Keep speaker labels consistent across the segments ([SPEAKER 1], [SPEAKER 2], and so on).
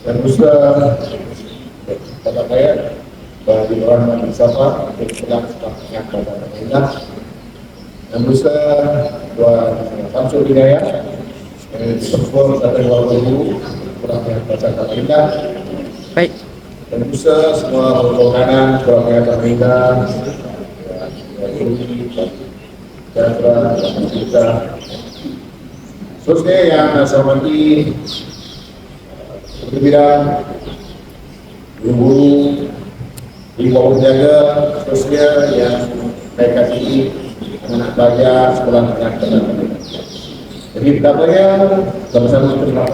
[SPEAKER 1] Dan Musa pada saya bagi orang yang bersama untuk pulang sebabnya pada Allah. Dan Musa dua Samsul Hidayah Sebab datang warga dulu Kurang yang baca kata kita
[SPEAKER 2] Baik.
[SPEAKER 1] Dan Musa semua perkanan Kurang yang kata kita Jatra Dan kita Seterusnya yang saya hormati Bidang Guru-guru Ibu jaga Seterusnya yang Saya kasih Anak belajar Sekolah anak dan jadi pertamanya sama-sama terima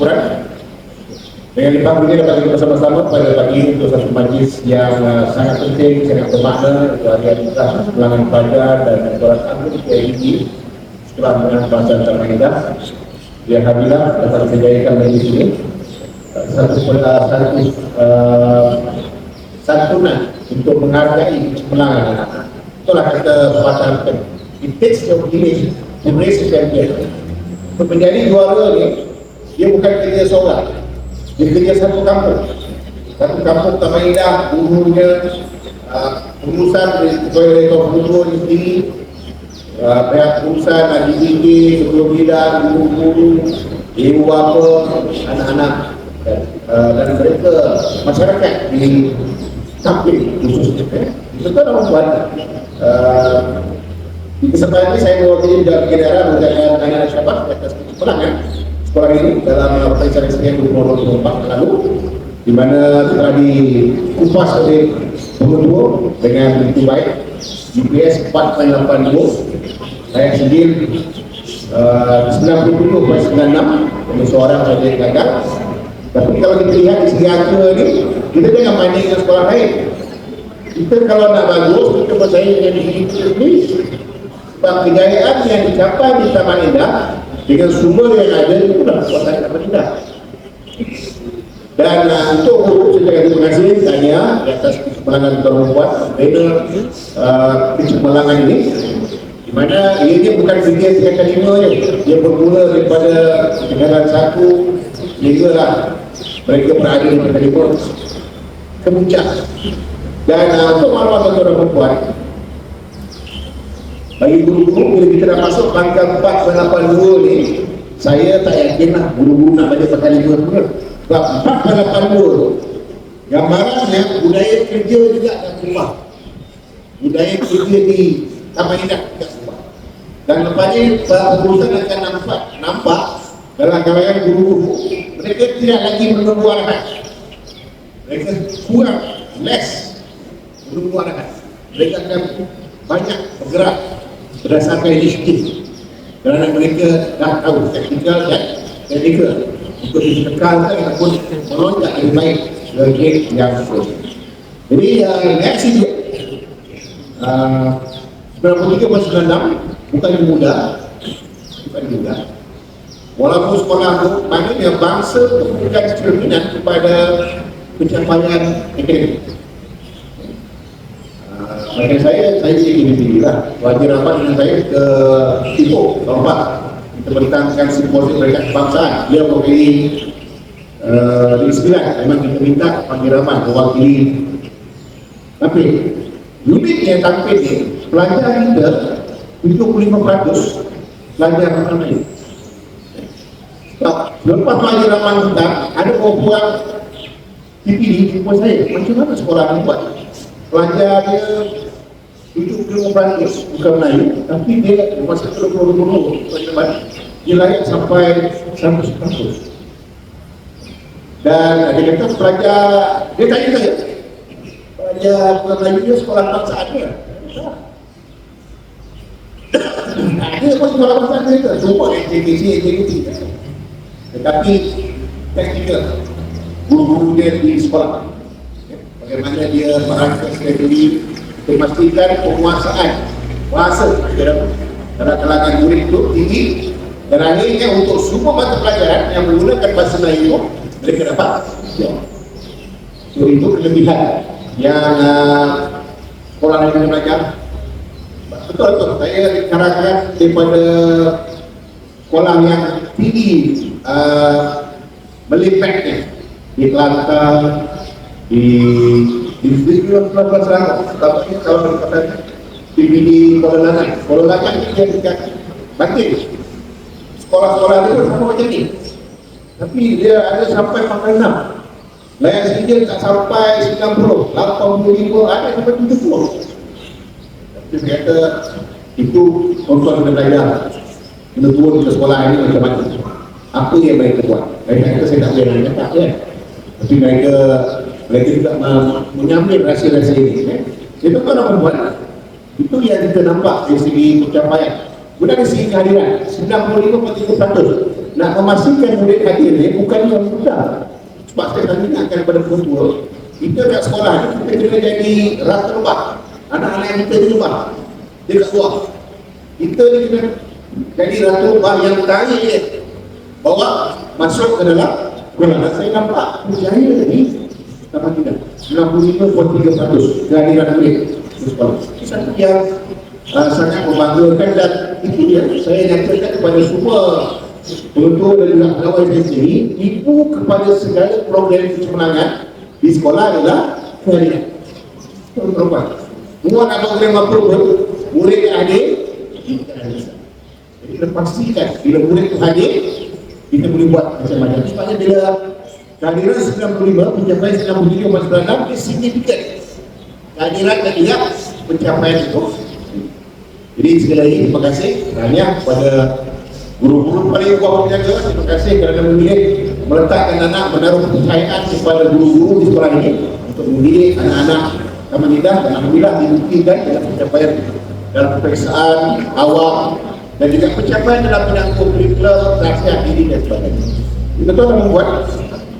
[SPEAKER 1] kurang. Dengan dipanggilnya dapat kita bersama-sama pada pagi ini untuk satu majlis yang uh, sangat penting, sangat bermakna untuk harian kita pelanggan pada dan orang agung KID setelah mengenal bahasa Termaidah yang Alhamdulillah dapat menjayakan majlis ini satu uh, satu uh, santunan untuk menghargai pelanggan itulah kita patahkan it takes your village to raise a champion. Untuk menjadi juara ni dia bukan kerja seorang. Dia kerja satu kampung. Satu kampung Tamaidah gurunya uh, urusan dari ketua rektor guru ni sendiri uh, pihak urusan ADDD sebelum bidang guru-guru ibu bapa anak-anak uh, dan mereka masyarakat di kampung khususnya itu kan orang buat uh, di kesempatan ini saya mewakili dari negara mengucapkan anak Syabas di atas kemenangan sekolah ini dalam pemeriksaan resmi 2024 lalu di mana telah dikupas oleh pengundur dengan begitu baik GPS 4.82 saya sendiri uh, 97.96 untuk seorang saja gagal tapi kalau kita lihat di segi angka ni kita jangan banding dengan sekolah lain. Kita kalau nak bagus kita bersaing dengan diri kita sendiri. Sebab kejayaan yang dicapai di Taman Indah dengan sumber yang ada itu adalah kuasa Taman Indah. Dan uh, untuk saya cakap terima kasih tanya di atas kecemerlangan membuat banner uh, kecemerlangan ini. Di mana ia ini bukan tiga kali lima je. Dia bermula daripada negara satu hingga lah mereka berada di lima kemuncak. Dan uh, untuk maklumat tuan-tuan perempuan bagi guru-guru bila kita dah masuk pangkat 4 dan 82 ni saya tak yakin lah guru-guru nak baca pakai lima pun sebab 4 dan 82 gambarannya budaya kerja juga dah berubah budaya kerja di Taman Indah juga berubah dan lepas ni urusan akan nampak nampak dalam kalangan guru-guru mereka tidak lagi menunggu arahan mereka kurang less menunggu arahan mereka akan banyak bergerak berdasarkan inisiatif kerana mereka dah tahu teknikal dan teknikal. Untuk ditekalkan ataupun melonjak lebih baik dari yang seterusnya jadi uh, reaksi dia uh, 93.96 bukan mudah bukan mudah walaupun sekolah itu maknanya bangsa memberikan cerminan kepada pencapaian akademik bagi saya, saya ini tinggi lah. Wajib rapat dengan saya ke Ipoh, Lompat. Kita beritahukan simposium mereka kebangsaan. Dia mewakili di sembilan. Memang kita minta panggil rapat mewakili. Tapi, uniknya tampil ni, pelajar kita 75% pelajar ini. Lepas pelajar rapat kita, ada perempuan TPD, jumpa saya. Macam mana sekolah ni buat? Pelajar dia itu ilmu Perancis bukan Melayu tapi dia masa itu dulu dia layak sampai sampai kampus dan dia kata pelajar dia tanya saya pelajar Melayu dia sekolah bangsaan dia dia pun sekolah bangsaan dia cuma JKC JKC tetapi teknikal guru-guru dia di sekolah. Ya, Bagaimana dia merangkaskan diri memastikan penguasaan bahasa dalam dalam kalangan murid itu tinggi. Dan akhirnya untuk semua mata pelajaran yang menggunakan bahasa Melayu mereka dapat. Ya. so itu kelebihan yang uh, sekolah yang belajar. Betul betul. Saya dikarangkan daripada sekolah yang tinggi uh, melipatnya di Kelantan di di di Kuala Selangor. Tapi kalau berkata di di Kuala Lanang Kuala itu dia dekat Batin sekolah-sekolah itu sama macam ni. Tapi dia ada sampai pangkal 6 layan sikit tak sampai 90 85 ada sampai 70 tapi dia kata itu kena belajar kena turun ke sekolah ini macam mana? Apa yang mereka buat? Mereka kata saya tak boleh nak cakap ya. Tapi mereka mereka juga mengambil rahsia-rahsia ini ya. itu kan apa buat? Itu yang kita nampak dari segi pencapaian. Bukan dari segi kehadiran 95.3% Nak memastikan murid hadir ni bukan yang mudah Sebab saya akan ingatkan kepada pentua Kita kat sekolah ni kita kena jadi rata lebah Anak-anak yang kita di lebah Dia kat luar. Kita ni kena jadi lebah yang tarik dia Bawa masuk ke dalam Dan saya nampak berjaya ni Sama tidak? 95.3% kehadiran murid di sekolah Satu yang uh, sangat membanggakan dan itu dia. Saya nyatakan kepada semua penonton dan juga pegawai saya sendiri ibu kepada segala program kemenangan di sekolah adalah kehadiran. Perempuan. Semua nak program murid jadi kita pastikan bila murid itu hadir kita boleh buat macam-macam. Sebabnya bila kehadiran 95 pencapaian 97 dia signifikan. Kehadiran dan juga pencapaian itu. Jadi sekali lagi terima kasih banyak kepada guru-guru paling kuat penjaga terima kasih kerana memilih meletakkan anak menaruh kepercayaan kepada guru-guru di sekolah ini untuk memilih anak-anak Taman Indah dan Alhamdulillah dibuktikan dalam pencapaian dalam peperiksaan awal dan juga pencapaian dalam penyangkut kurikulum nasihat diri dan sebagainya. Kita tahu membuat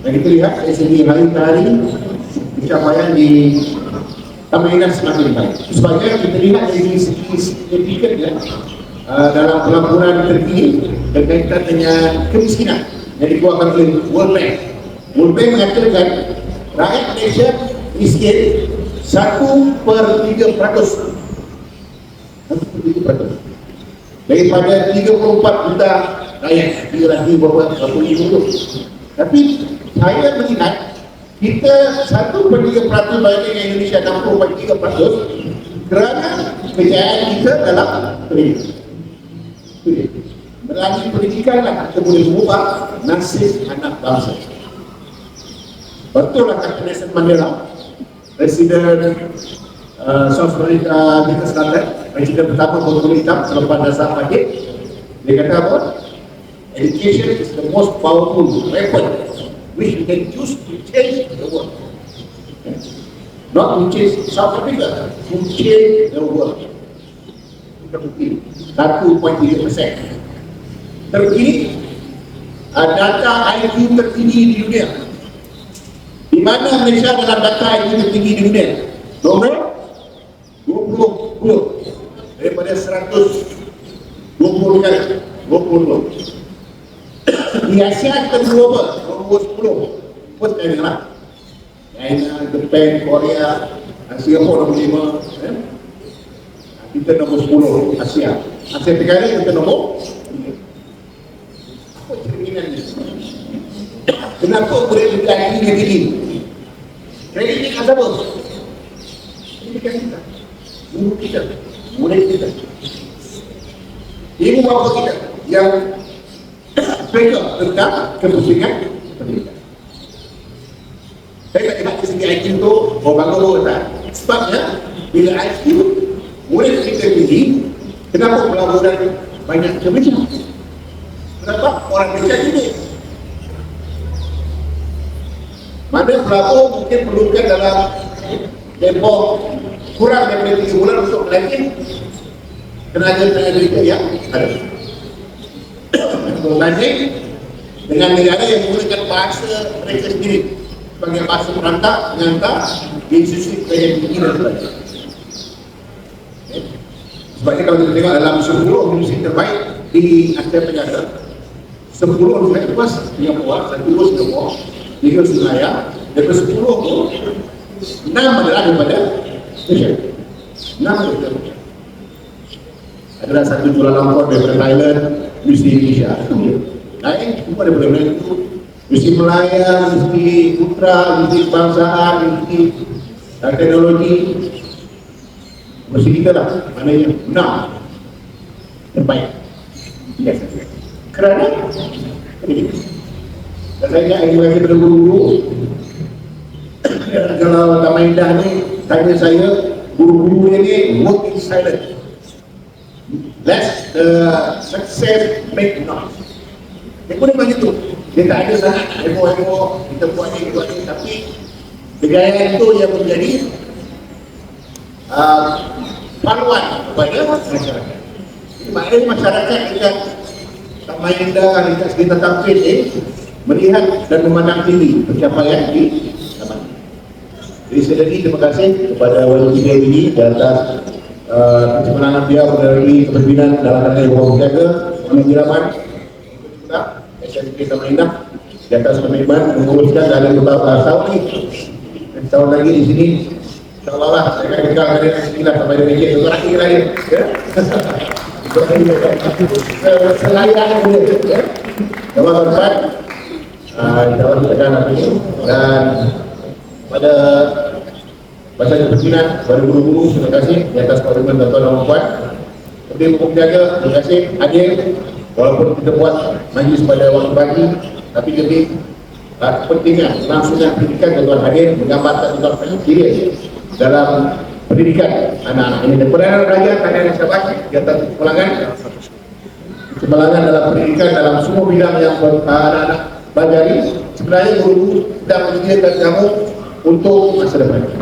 [SPEAKER 1] dan kita lihat dari segi hari ke hari pencapaian di Taman semakin baik. Sebabnya kita lihat dari segi signifikan ya, uh, dalam pelaporan terkini berkaitan dengan kemiskinan yang dikeluarkan oleh World Bank. World Bank mengatakan rakyat Malaysia miskin satu per tiga peratus. Satu per tiga peratus. Daripada 34 juta rakyat, tiga lagi berapa, berapa ribu Tapi saya melihat kita satu per tiga peratus bagi dengan Indonesia enam puluh per tiga peratus kerana kejayaan kita dalam pendidikan. Melalui pendidikan lah kita boleh mengubah nasib anak bangsa. Betul lah kata Nelson Mandela, Presiden uh, South America kita Selatan, Presiden pertama berkulit hitam selepas dasar pagi, dia kata apa? Education is the most powerful weapon which we can choose to change the world. Not to change South Africa, to change the world. Terbukti, 1.3 persen. Terkini, data IQ tertinggi di dunia. Di mana Malaysia dalam data IQ tertinggi di dunia? Nombor 20 puluh daripada 120 negara 20 di Asia kita apa? Nombor 10 Pun sekali lah China, Japan, Korea Singapura nombor 5 eh? Kita nombor 10 Asia Asia Tenggara kita nombor 3 Apa cerminan ni? Kenapa boleh berjaya ini begini? Kredit ni kata apa? Ini kan kita Guru kita Murid kita Ibu bapa kita Yang mereka tentang kepentingan pendidikan. Saya tak ingat segi IQ tu, oh bangun tu tak. Sebabnya, bila IQ boleh kita tinggi, kenapa pelaburan banyak macam Kenapa orang Malaysia ini? Mana pelabur mungkin perlukan dalam tempoh kurang daripada 3 bulan untuk melatih tenaga-tenaga kita yang ada berbanding dengan negara yang menggunakan bahasa mereka sendiri sebagai bahasa perantah mengantar institusi pendidikan tinggi dan sebagainya. Sebabnya kalau kita tengok dalam 10 universiti terbaik di Asia Tenggara, 10 universiti itu Singapura, satu Singapura, tiga Sunaya, daripada 10 itu, 6 adalah daripada Malaysia. 6 daripada Malaysia. Adalah satu Kuala Lumpur daripada Thailand. Itu dia. Lain semua daripada Malaysia itu Mesti Melayan, mesti Putra, mesti Kebangsaan, mesti Teknologi Mesti kita lah, maknanya benar Terbaik yes. Kerana. Dan saya ingat bagi pada guru-guru Kalau Taman Indah ni Tanya saya Guru-guru ni work in silence Let the success make noise Dia pun memang itu dia tak ada sangat heboh-heboh kita buat ni buat ni. Tapi kegayaan itu yang menjadi uh, paluan kepada masyarakat. Jadi, maknanya masyarakat dengan Taman Indah dekat sekitar tampil ni melihat dan memandang tinggi pencapaian di jadi sekali lagi terima kasih kepada Wali Tiga ini di atas uh, kemenangan dia melalui kepimpinan dalam rangka yang berjaga pengiraman kita SMP Taman Indah di atas komitmen menguruskan dari beberapa tahun ni tahun lagi di sini insyaAllah lah saya akan dekat dari sini lah sampai dari Malaysia untuk lagi lahir ya? Selayan dia ya? Terima kasih insyaAllah kita akan ini dan Masa kepimpinan pada guru-guru terima kasih. Di atas tuan-tuan dan puan Kemudian hukum jaga terima kasih. Hadir walaupun kita buat majlis pada waktu pagi tapi lebih uh, kepentingan langsungan pendidikan tuan-tuan hadir menggambarkan tuan-tuan serius dalam pendidikan anak-anak. Ini dan perdana belajar kalian sahabat di atas kemalangan kemalangan dalam pendidikan dalam semua bidang yang anak-anak pelajari sebenarnya guru sedang menyediakan kamu untuk masa depan.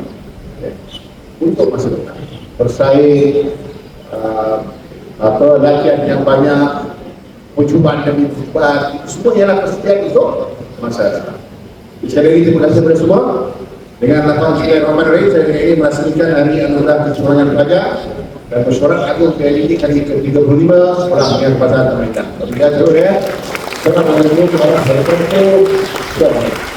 [SPEAKER 1] Untuk masa depan bersaing uh, apa latihan yang banyak percubaan demi percubaan semua ialah persediaan untuk masyarakat sekali lagi terima kasih kepada semua dengan lapangan sekian Rahman Rahim saya ingin melaksanakan hari anugerah kecurangan pelajar dan mesyuarat agung PLD kali ke-35 sekolah pengen pasar Taman Terima kasih ya. Selamat menunggu kepada saya. Terima kasih.